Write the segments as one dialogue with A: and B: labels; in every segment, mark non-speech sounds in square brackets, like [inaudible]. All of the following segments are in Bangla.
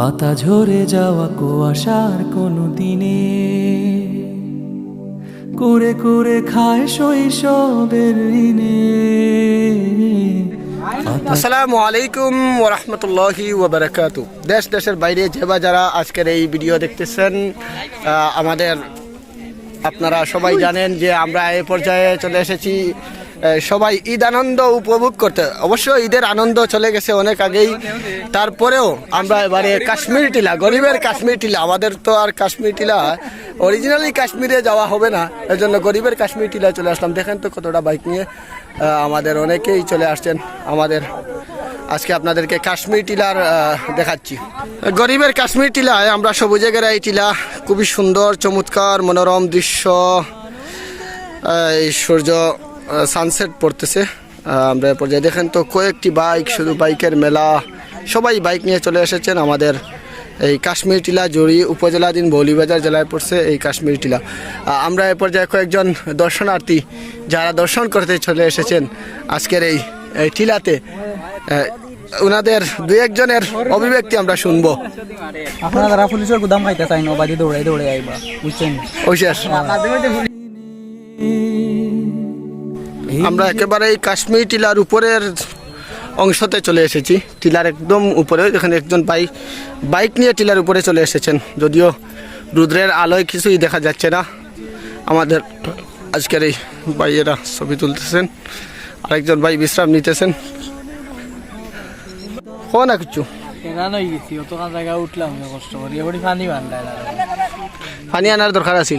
A: পাতা ঝরে যাওয়া কুয়াশার কোনো দিনে করে করে খায় শৈশবের ঋণে
B: আচ্ছা। আসসালামু আলাইকুম ওরহমতুল্লাহি ওবরাকাত দেশ দেশের বাইরে যেবা যারা আজকের এই ভিডিও দেখতেছেন আমাদের আপনারা সবাই জানেন যে আমরা এ পর্যায়ে চলে এসেছি সবাই ঈদ আনন্দ উপভোগ করতে অবশ্য ঈদের আনন্দ চলে গেছে অনেক আগেই তারপরেও আমরা এবারে কাশ্মীর টিলা গরিবের কাশ্মীর টিলা আমাদের তো আর কাশ্মীর টিলা অরিজিনালি কাশ্মীরে যাওয়া হবে না এজন্য গরিবের কাশ্মীর টিলা চলে আসলাম দেখেন তো কতটা বাইক নিয়ে আমাদের অনেকেই চলে আসছেন আমাদের আজকে আপনাদেরকে কাশ্মীর টিলার দেখাচ্ছি গরিবের কাশ্মীর টিলায় আমরা সবুজে গেরাই এই টিলা খুবই সুন্দর চমৎকার মনোরম দৃশ্য এই সূর্য সানসেট পড়তেছে আমরা পর্যায়ে দেখেন তো কয়েকটি বাইক শুধু বাইকের মেলা সবাই বাইক নিয়ে চলে এসেছেন আমাদের এই কাশ্মীর টিলা জড়ি উপজেলাধীন বৌলিবাজার জেলায় পড়ছে এই কাশ্মীর টিলা আমরা এ পর্যায়ে কয়েকজন দর্শনার্থী যারা দর্শন করতে চলে এসেছেন আজকের এই টিলাতে ওনাদের দু একজনের অভিব্যক্তি আমরা শুনবো আপনারা দৌড়াই দৌড়াই বুঝছেন আমরা একেবারে এই কাশ্মীর টিলার উপরের অংশতে চলে এসেছি টিলার একদম উপরে এখানে একজন বাইক বাইক নিয়ে টিলার উপরে চলে এসেছেন যদিও রুদ্রের আলোয় কিছুই দেখা যাচ্ছে না আমাদের আজকের এই ভাইয়েরা ছবি তুলতেছেন আরেকজন ভাই বিশ্রাম নিতেছেন হো না কিছু পানি আনার দরকার আছে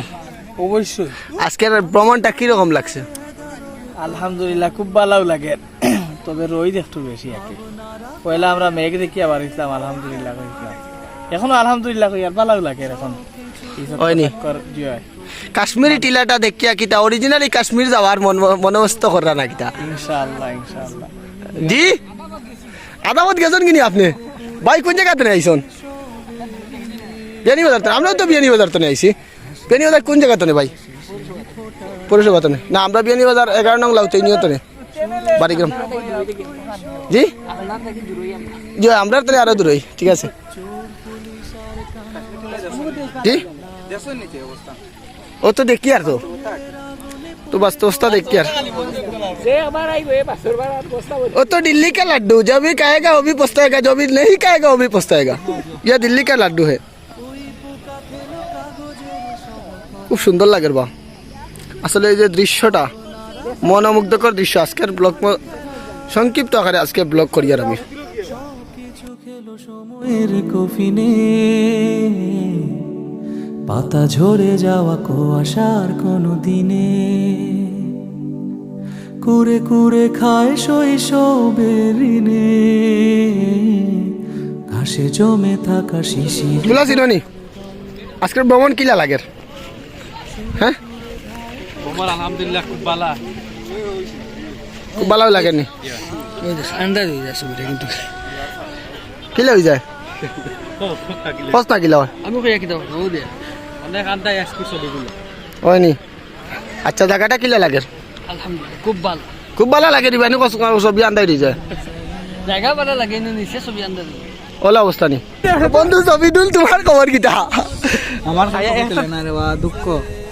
B: অবশ্যই আজকের ভ্রমণটা কিরকম লাগছে
C: আলহামদুলিল্লাহ খুব ভালো লাগে [clears throat] তবে রোদ একটু বেশি আছে পয়লা আমরা মেঘ দেখি আবার ইসলাম আলহামদুলিল্লাহ ইসলাম এখনো আলহামদুলিল্লাহ আর ভালো লাগে এখন
B: কাশ্মীরি টিলাটা দেখিয়া কিতা অরিজিনালি কাশ্মীর যাওয়ার মনোবস্ত করা না কিতা
C: ইনশাআল্লাহ ইনশাআল্লাহ
B: জি আদামত গেছেন কিনি আপনি ভাই কোন জায়গাতে আইসন বিয়ানি বাজার আমরাও তো বিয়ানি বাজার তো আইসি বিয়ানি বাজার কোন জায়গাতে ভাই পৌরসভা তনে না আমরা বিয়ানি বাজার নং লাউতে বাড়িগ্রাম জি জি আমরা আরো দূরই ঠিক আছে জি ও তো দেখি আর তো नहीं खाएगा वो भी पछताएगा यह दिल्ली का लड्डू है खूब सुंदर लगे बा আসলে এই যে দৃশ্যটা মনোমুগ্ধকর দৃশ্য আজকের ব্লগ সংক্ষিপ্ত আকারে আজকে ব্লগ করি আর আমি
A: পাতা ঝরে যাওয়া আসার কোনো দিনে কুরে কুরে খায় শৈশবের ঋণে ঘাসে জমে থাকা শিশির
B: আজকের ভ্রমণ কিলা লাগের
C: আমার আলহামদুলিল্লাহ খুব ভালো
B: খুব ভালো যায় ছবিটা কিন্তু কিলে লাগে
C: খুব
B: ভালো লাগে দিবা নি কষ্ট ছবি আন্দাজ যায়
C: জায়গা ভালো লাগে
B: বন্ধু ছবি দুল তোমার খবর কিটা
C: আমার দুঃখ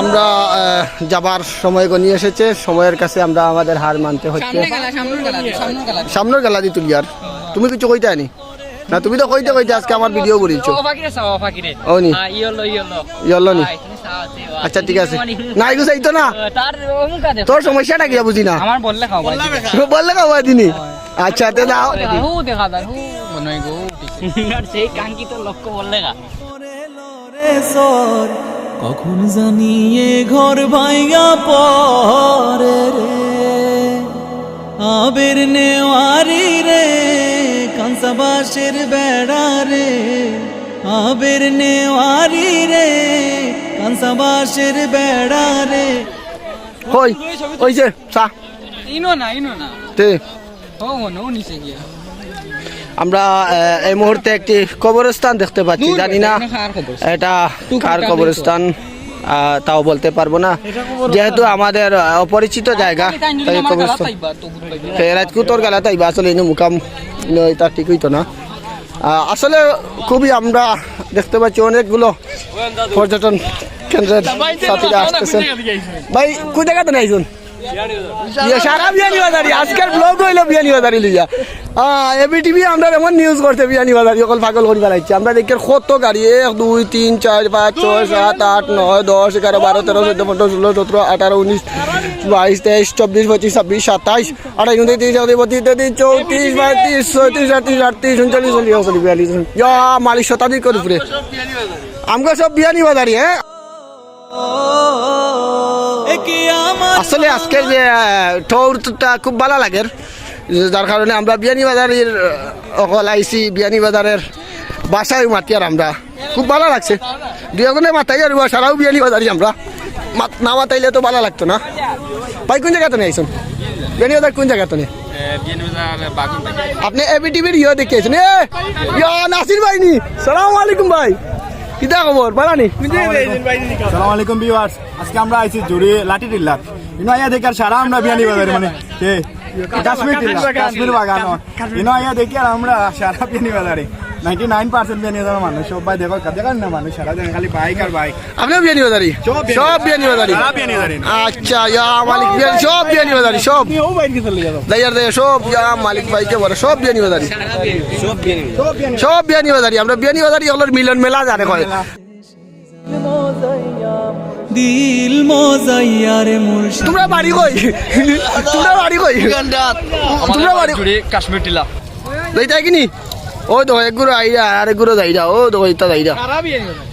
B: আমরা যাবার সময় গনিয়ে এসেছে সময়ের কাছে আমরা আমাদের হার মানতে হচ্ছে সামনের গেলা দি তুলিয়ার তুমি কিছু কইতে আনি না তুমি তো কইতে কইতে আজকে আমার ভিডিও বলিছো ওনি নি ইয়লো নি আচ্ছা ঠিক আছে না এই তো না তোর সমস্যাটা কি বুঝি না আমার বললে খাও বললে খাও দিনি আচ্ছা তে দাও
C: দেখা দাও মনে গো সেই কাঙ্ক্ষিত লক্ষ্য বললে
A: কখন জানিয়ে ঘর ভাইয়া পরে রে আবের নেওয়ারি রে কাঁসাবাসের বেড়া রে আবের নেওয়ারি রে কাঁসাবাসের বেড়া রে
B: ওই ওই যে সা
C: ইনো না ইনো না তে ও নো নিচে গিয়া
B: আমরা এই মুহূর্তে একটি কবরস্থান দেখতে পাচ্ছি জানি না এটা কার কবরস্থান তাও বলতে পারবো না যেহেতু আমাদের অপরিচিত জায়গা কবরস্থান গেলা তাইবা আসলে মুকাম এটা ঠিক হইতো না আসলে খুবই আমরা দেখতে পাচ্ছি অনেকগুলো পর্যটন কেন্দ্রের সাথীরা আসতেছেন ভাই কোথায় জায়গাতে নাই সারা বিয়ানি বাজারি আজকের ব্লগ হইলো বিয়ানি বাজারি লিয়া এবি টিভি আমরা এমন নিউজ করতে বিয়ানি বাজারি অকল পাগল করে বেড়াইছে আমরা দেখি কত গাড়ি এক দুই তিন চার পাঁচ ছয় সাত আট নয় দশ এগারো বারো তেরো চোদ্দ পনেরো ষোলো সতেরো আঠারো উনিশ বাইশ তেইশ চব্বিশ পঁচিশ ছাব্বিশ সাতাইশ আঠাশ উনত্রিশ তিরিশ চৌত্রিশ বত্রিশ তেত্রিশ চৌত্রিশ পঁয়ত্রিশ ছয়ত্রিশ আটত্রিশ আটত্রিশ উনচল্লিশ চল্লিশ চল্লিশ বিয়াল্লিশ মালিক শতাধিক করে আমগো সব বিয়ানি বাজারি হ্যাঁ আসলে আজকের যে ঠৌরটা খুব ভালো লাগে যার কারণে আমরা বিয়ানীবাজারের অকল আইসি বিয়ানীবাজারের বাসায় মাতি আর আমরা খুব ভালো লাগছে দুজনে মাথায় আর সারাও বিয়ানীবাজারি আমরা না মাতাইলে তো ভালো লাগতো না ভাই কোন জায়গাতে নেই আইসন বিয়ানীবাজার কোন জায়গাতে নেই আপনি এবিটিভির ইয়ে দেখিয়েছেন এ নাসির ভাই নি সালাম আলাইকুম ভাই কিতা খবর বানানি
D: সালাম আলাইকুম ভিউয়ার্স আজকে আমরা আইছি জুড়ি লাটি টিল্লা ইনো আইয়া দেখার সারা আমরা বিয়ানি বাজারে মানে কে কাশ্মীর টিল্লা কাশ্মীর বাগান ইনো আইয়া দেখি আর আমরা সারা বিয়ানি বাজারে নাইনটি নাইন পার্সেন্ট বিয়ে নিয়ে ভাই দেখো দেখেন না মানুষ
B: সব বিয়ে নিয়ে
C: দাঁড়ি
B: আচ্ছা ইয়া মিলন মেলা জানে কয়
A: দিল মজাইয়ারে মুর্শিদ
B: তোমরা বাড়ি কই তোমরা বাড়ি কই তোমরা বাড়ি কাশ্মীর টিলা দেইতা কিনি ও তো এক গুরো আইরা আর এক গুরো যাইরা ও তো ইতা যাইরা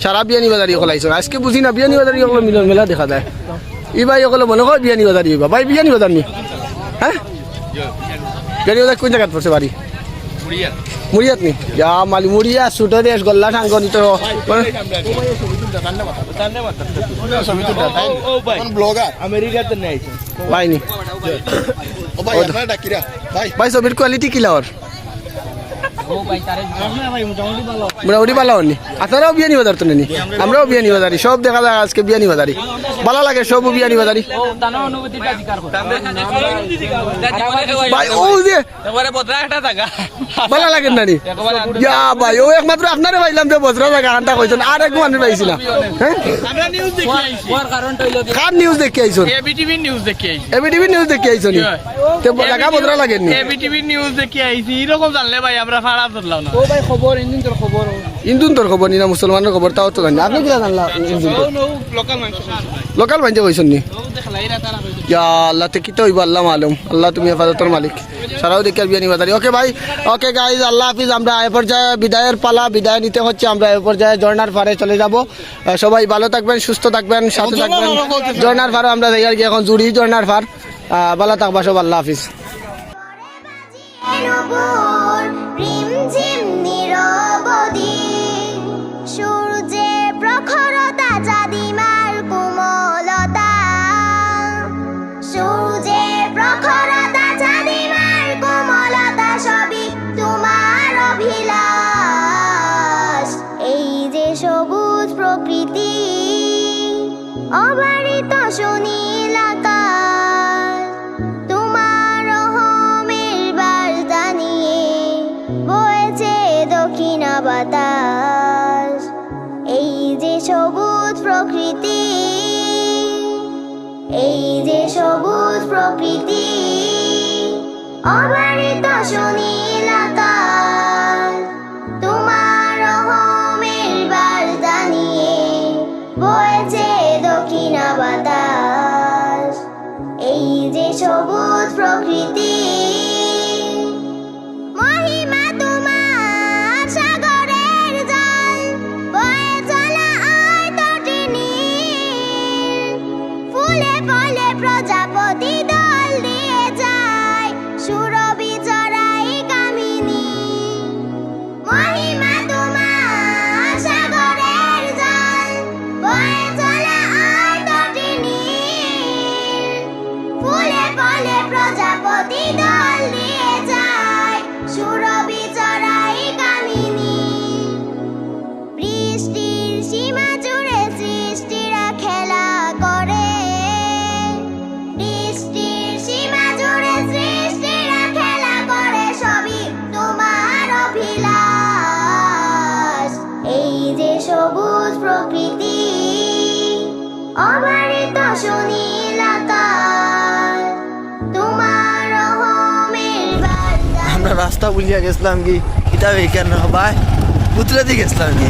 B: সারা বিয়ানি বাজারি খোলাইছো আজকে বুঝি না বিয়ানি বাজারি সকল মিলন মেলা দেখা যায় ই ভাই সকল মনে কর বিয়ানি বাজারি বা ভাই বিয়ানি বাজার নি হ্যাঁ বিয়ানি বাজার কোন জায়গায় পড়ছে বাড়ি মুড়িয়াত নি যা মালি মুড়িয়া সুটো গল্লা ঠাঙ্গ নি তো ভাই নি ভাই ছবির কোয়ালিটি কিলা ওর মোটামুটি ভালো হনি আপনারাও বিয়ে নি আমরাও বিয়ে নিবা সব দেখা যায় আজকে বিয়ে নিবা ভালো লাগে সব বিয়ে নিবা দাঁড়ি ভালো লাগে ইয়া ভাই ও একমাত্র আপনারে পাইলাম যে বজরা জায়গা আনটা কইছেন আর এক মানুষ পাইছি না হ্যাঁ? কার নিউজ দেখি আইছন
C: এবিটিভি নিউজ দেখি আইছি
B: এবিটিভি নিউজ দেখি বজরা লাগেনি
C: এবিটিভি নিউজ দেখি আইছি এরকম জানলে ভাই আমরা না
B: মুসলমানের খবর তাও তো লোকাল আল্লাহ তে কিতা আল্লাহ আল্লাহ তুমি মালিক বিয়ানি ওকে ভাই ওকে গাইজ আল্লাহ হাফিজ আমরা বিদায়ের পালা বিদায় নিতে হচ্ছে আমরা এ পর্যায়ে ঝর্নার ফারে চলে যাব সবাই ভালো থাকবেন সুস্থ থাকবেন সাথে থাকবেন ঝর্নার ফারও আমরা এখন জুড়ি ঝর্নার ফার ভালো থাকবা সব আল্লাহ হাফিজ
A: বাতাস এই যে সবুজ প্রকৃতি এই যে সবুজ প্রকৃতি অবারিত সুনীল তোমার জানিয়ে এই যে সবুজ প্রকৃতি
B: রাস্তা বুঝিয়া গেছিলাম কি এটা কেন ভাই উতলে দিয়ে গেছিলাম কি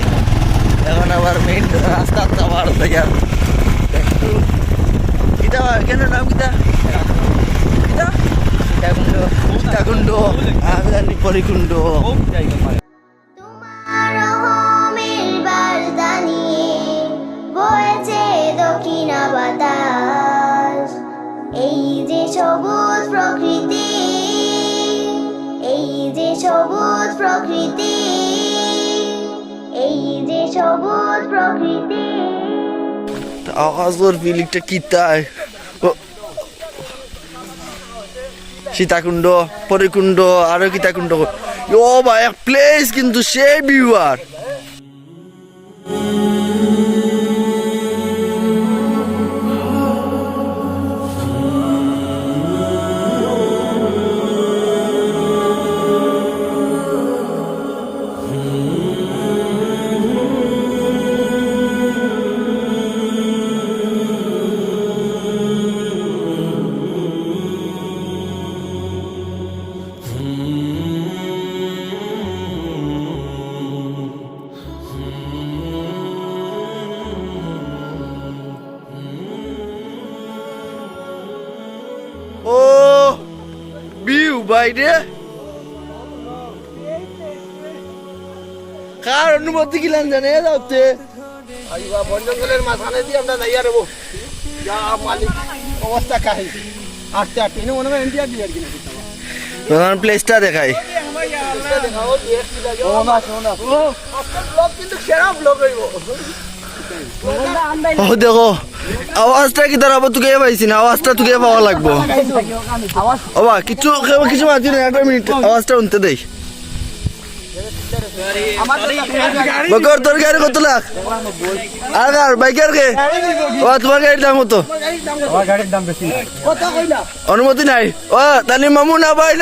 B: এখন আবার মেইন রাস্তা আবার দেখার কেন নাম কিতা কিতা সীতাকুণ্ড সীতাকুণ্ড আমি জানি পরিকুণ্ড
A: সবুজ প্রকৃতি এই যে সবুজ প্রকৃতি
B: আওয়াজের ফিলিংটা কি তাই সীতাকুণ্ড পরিকুণ্ড আরো কিতাকুণ্ড ও ভাই এক প্লেস কিন্তু সে ভিউয়ার Dubai there? কার অনুমতি কিলাম জানে যাচ্ছে
C: বন জঙ্গলের মাঝখানে দিয়ে আমরা যাইয়া রেবো যা মালিক অবস্থা কাহি আস্তে আস্তে এনে মনে হয় ইন্ডিয়া দিয়ে আর কি নাকি
B: প্লেসটা দেখাই দেখো আওয়াজটা কি দাঁড়াবো তুকে পাইছি না আওয়াজটা তুকে পাওয়া লাগবো ওবা কিছু কিছু আছি না একটা মিনিট আওয়াজটা শুনতে দেই বকর তোর গাড়ি কত লাখ আর বাইকের কে ও তোমার গাড়ির দাম কত অনুমতি নাই ও তানি মামু না ভাই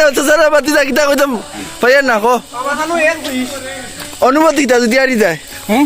B: বাতি যা কিতা কইতাম পাইয়ার না কো অনুমতি কিতা যদি আরি যায় হম হ্যাঁ?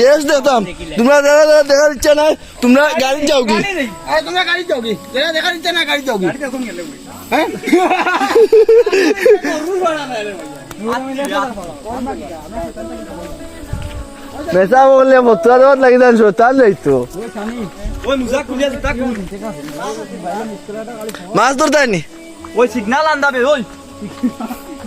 B: শেষ দেখতাম তোমরা যারা যারা দেখার ইচ্ছা নাই তোমরা গাড়ি যাও কি
C: তোমরা গাড়ি যাও কি দেখার ইচ্ছা না গাড়ি যাও কি হ্যাঁ?
B: মেসা বললে মতুয়া দেওয়ার লাগি যান সোতার যাইতো মাছ ধরতে
C: ওই সিগনাল আন্দাবে ওই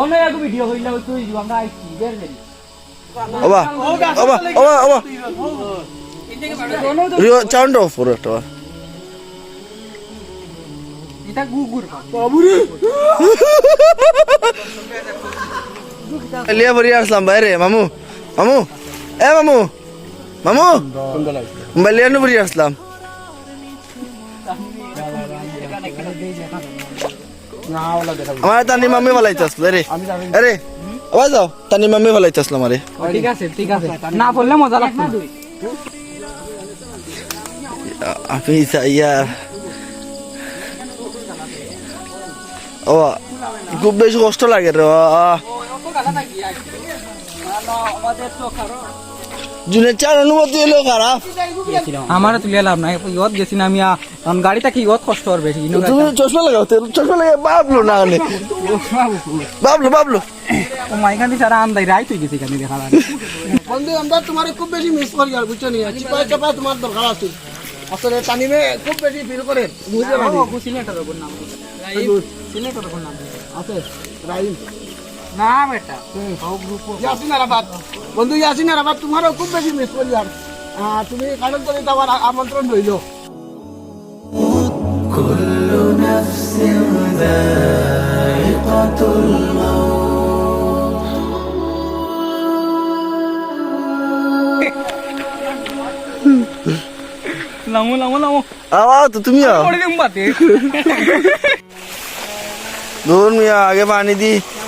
C: ওনে এক ভিডিও হইলা তুই আমরা আইছি বের নেই
B: ওবা চাউন্ড অফ ভরি আসলাম বাইরে মামু মামু এ মামু মামু মোবাইল লিয়া নুবরি আসলাম আমার তানি মাম্মি বলাইতে আসলো আরে আরে আবার যাও তানি মাম্মি বলাইতে আসলো আমারে
C: ঠিক আছে ঠিক আছে না বললে মজা লাগবে না
B: আপনি ইয়া ও খুব বেশি কষ্ট লাগে রে আমাদের তো কারণ জুনেচার অনুমতি হলো খারাপ
C: আমারও তুলে লাভ নাই ইয়ত গেছি না আমি কারণ গাড়িটা কি ইয়ত কষ্ট হবে
B: তুমি চশমা লাগাও চশমা লাগে বাবলো না হলে বাবলো বাবলো
C: ও মাইখান দিয়ে সারা আন্দাই রাই তুই গেছি কানি দেখা লাগে বন্ধু আমরা তোমার খুব বেশি মিস করি আর বুঝছো নি চিপা চাপা তোমার দরকার আছে আসলে তানিমে খুব বেশি ফিল করে বুঝতে পারি সিলেটর নাম সিলেটর নাম আছে রাইম না বেটা বন্ধু ইয়াসিন আর আবার তোমারও খুব বেশি মিস করলাম তুমি কারণ করে আমার আমন্ত্রণ রইল লামো লামো লামো
B: আওয়া তো তুমি আও করে দিম বাতে দূর মিয়া আগে পানি দি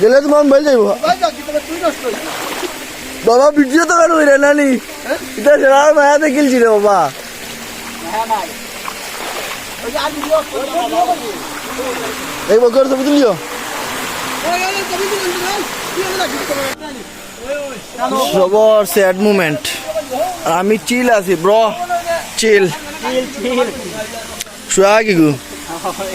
B: গেলে তো মন ভাই যাইব বাবা ভিডিও তো কেন হইরে নানি এটা সেরার মায়াতে গিলছি রে বাবা এই বকর ছবি তুলিও সবর স্যাড মুমেন্ট আর আমি চিল আছি ব্র চিল শুয়া কি গু আরে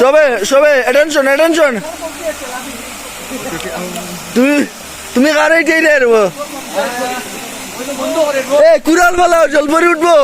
B: সবে সবে অ্যাটেনশন অ্যাটেনশন তুমি তুমি কারে যাই রে এ কুড়াল বালা জলপরি উঠবো